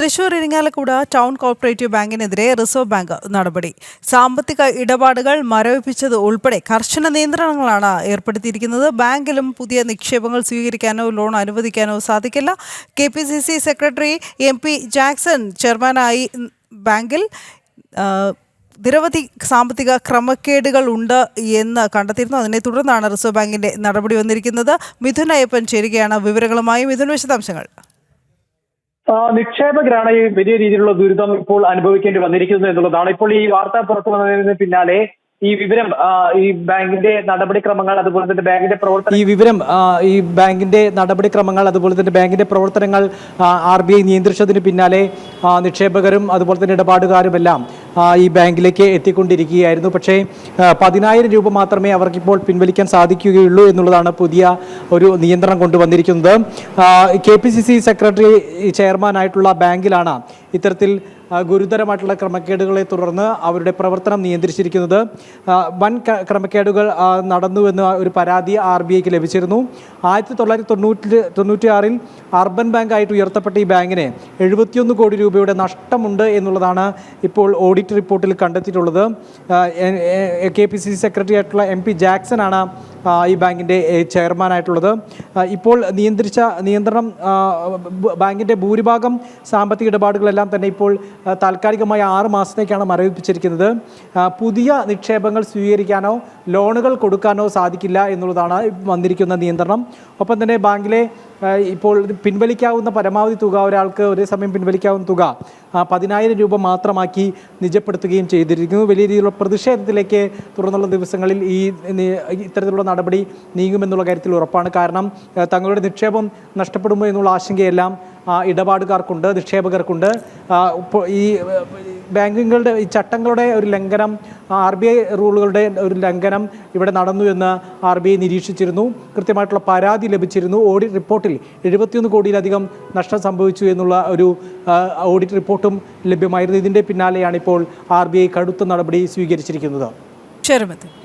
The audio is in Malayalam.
തൃശൂർ ഇരിങ്ങാലക്കുട ടൗൺ കോപ്പറേറ്റീവ് ബാങ്കിനെതിരെ റിസർവ് ബാങ്ക് നടപടി. സാമ്പത്തിക ഇടപാടുകൾ മരവിപ്പിച്ചത് ഉൾപ്പെടെ കർശന നിയന്ത്രണങ്ങളാണ് ഏർപ്പെടുത്തിയിരിക്കുന്നത്. ബാങ്കിലും പുതിയ നിക്ഷേപങ്ങൾ സ്വീകരിക്കാനോ ലോൺ അനുവദിക്കാനോ സാധിക്കില്ല. കെ സെക്രട്ടറി എം ജാക്സൺ ചെയർമാനായി ബാങ്കിൽ നിരവധി സാമ്പത്തിക ക്രമക്കേടുകൾ ഉണ്ട് എന്ന് കണ്ടെത്തിയിരുന്നു. അതിനെ തുടർന്നാണ് റിസർവ് ബാങ്കിന്റെ നടപടി വന്നിരിക്കുന്നത്. മിഥുൻ അയ്യപ്പൻ ചേരുകയാണ് വിവരങ്ങളുമായി. മിഥുൻ വിശദാംശങ്ങൾ. നിക്ഷേപകരാണ് വലിയ രീതിയിലുള്ള ദുരിതം ഇപ്പോൾ അനുഭവിക്കേണ്ടി വന്നിരിക്കുന്നത് എന്നുള്ളതാണ്. ഇപ്പോൾ ഈ വാർത്ത പുറത്തു വന്നതിന് പിന്നാലെ ഈ വിവരം ഈ ബാങ്കിന്റെ നടപടിക്രമങ്ങൾ അതുപോലെ തന്നെ ബാങ്കിന്റെ പ്രവർത്തനം ഈ വിവരം ഈ ബാങ്കിന്റെ നടപടിക്രമങ്ങൾ അതുപോലെ തന്നെ ബാങ്കിന്റെ പ്രവർത്തനങ്ങൾ ആർ ബി ഐ നിയന്ത്രിച്ചതിന് പിന്നാലെ നിക്ഷേപകരും അതുപോലെ തന്നെ ഇടപാടുകാരുമെല്ലാം ആ, ഈ ബാങ്കിലേക്ക് എത്തിക്കൊണ്ടിരിക്കുകയായിരുന്നു. പക്ഷേ പതിനായിരം രൂപ മാത്രമേ അവർക്കിപ്പോൾ പിൻവലിക്കാൻ സാധിക്കുകയുള്ളൂ എന്നുള്ളതാണ് പുതിയ ഒരു നിയന്ത്രണം കൊണ്ടുവന്നിരിക്കുന്നത്. K P C C secretary ചെയർമാനായിട്ടുള്ള ബാങ്കിലാണ് ഇത്തരത്തിൽ ഗുരുതരമായിട്ടുള്ള ക്രമക്കേടുകളെ തുടർന്ന് അവരുടെ പ്രവർത്തനം നിയന്ത്രിച്ചിരിക്കുന്നത്. വൻ ക്രമക്കേടുകൾ നടന്നു നടന്നുവെന്ന് ഒരു പരാതി ആർ ബി ഐക്ക് ലഭിച്ചിരുന്നു. ആയിരത്തി തൊള്ളായിരത്തി തൊണ്ണൂറ്റി തൊണ്ണൂറ്റി ആറിൽ അർബൻ ബാങ്കായിട്ട് ഉയർത്തപ്പെട്ട ഈ ബാങ്കിന് എഴുപത്തിയൊന്ന് കോടി രൂപയുടെ നഷ്ടമുണ്ട് എന്നുള്ളതാണ് ഇപ്പോൾ ഓഡിറ്റ് റിപ്പോർട്ടിൽ കണ്ടെത്തിയിട്ടുള്ളത്. കെ പി സി സെക്രട്ടറി ആയിട്ടുള്ള എം പി ജാക്സൺ ആണ് ഈ ബാങ്കിന്റെ ചെയർമാനായിട്ടുള്ളത്. ഇപ്പോൾ നിയന്ത്രിച്ച നിയന്ത്രണം ബാങ്കിന്റെ ഭൂരിഭാഗം സാമ്പത്തിക ഇടപാടുകളെല്ലാം തന്നെ ഇപ്പോൾ താൽക്കാലികമായി ആറ് മാസത്തേക്കാണ് മരവിപ്പിച്ചിരിക്കുന്നത്. പുതിയ നിക്ഷേപങ്ങൾ സ്വീകരിക്കാനോ ലോണുകൾ കൊടുക്കാനോ സാധിക്കില്ല എന്നുള്ളതാണ് വന്നിരിക്കുന്ന നിയന്ത്രണം. ഒപ്പം തന്നെ ബാങ്കിലെ ഇപ്പോൾ പിൻവലിക്കാവുന്ന പരമാവധി തുക ഒരാൾക്ക് ഒരേ സമയം പിൻവലിക്കാവുന്ന തുക പതിനായിരം രൂപ മാത്രമാക്കി നിജപ്പെടുത്തുകയും ചെയ്തിരിക്കുന്നു. വലിയ രീതിയിലുള്ള പ്രതിഷേധത്തിലേക്ക് തുടർന്നുള്ള ദിവസങ്ങളിൽ ഈ ഇത്തരത്തിലുള്ള നടപടി നീങ്ങുമെന്നുള്ള കാര്യത്തിൽ ഉറപ്പാണ്. കാരണം തങ്ങളുടെ നിക്ഷേപം നഷ്ടപ്പെടുമോ എന്നുള്ള ആശങ്കയെല്ലാം ഇടപാടുകാർക്കുണ്ട് നിക്ഷേപകർക്കുണ്ട്. ഈ ബാങ്കുകളുടെ ഈ ചട്ടങ്ങളുടെ ഒരു ലംഘനം ആർ ബി ഐ റൂളുകളുടെ ഒരു ലംഘനം ഇവിടെ നടന്നു എന്ന് ആർ ബി ഐ നിരീക്ഷിച്ചിരുന്നു. കൃത്യമായിട്ടുള്ള പരാതി ലഭിച്ചിരുന്നു. ഓഡിറ്റ് റിപ്പോർട്ടിൽ എഴുപത്തിയൊന്ന് കോടിയിലധികം നഷ്ടം സംഭവിച്ചു എന്നുള്ള ഒരു ഓഡിറ്റ് റിപ്പോർട്ടും ലഭ്യമായിരുന്നു. ഇതിന്റെ പിന്നാലെയാണ് ഇപ്പോൾ ആർ ബി ഐ കടുത്ത നടപടി സ്വീകരിച്ചിരിക്കുന്നത്. ശരി മിഥുൻ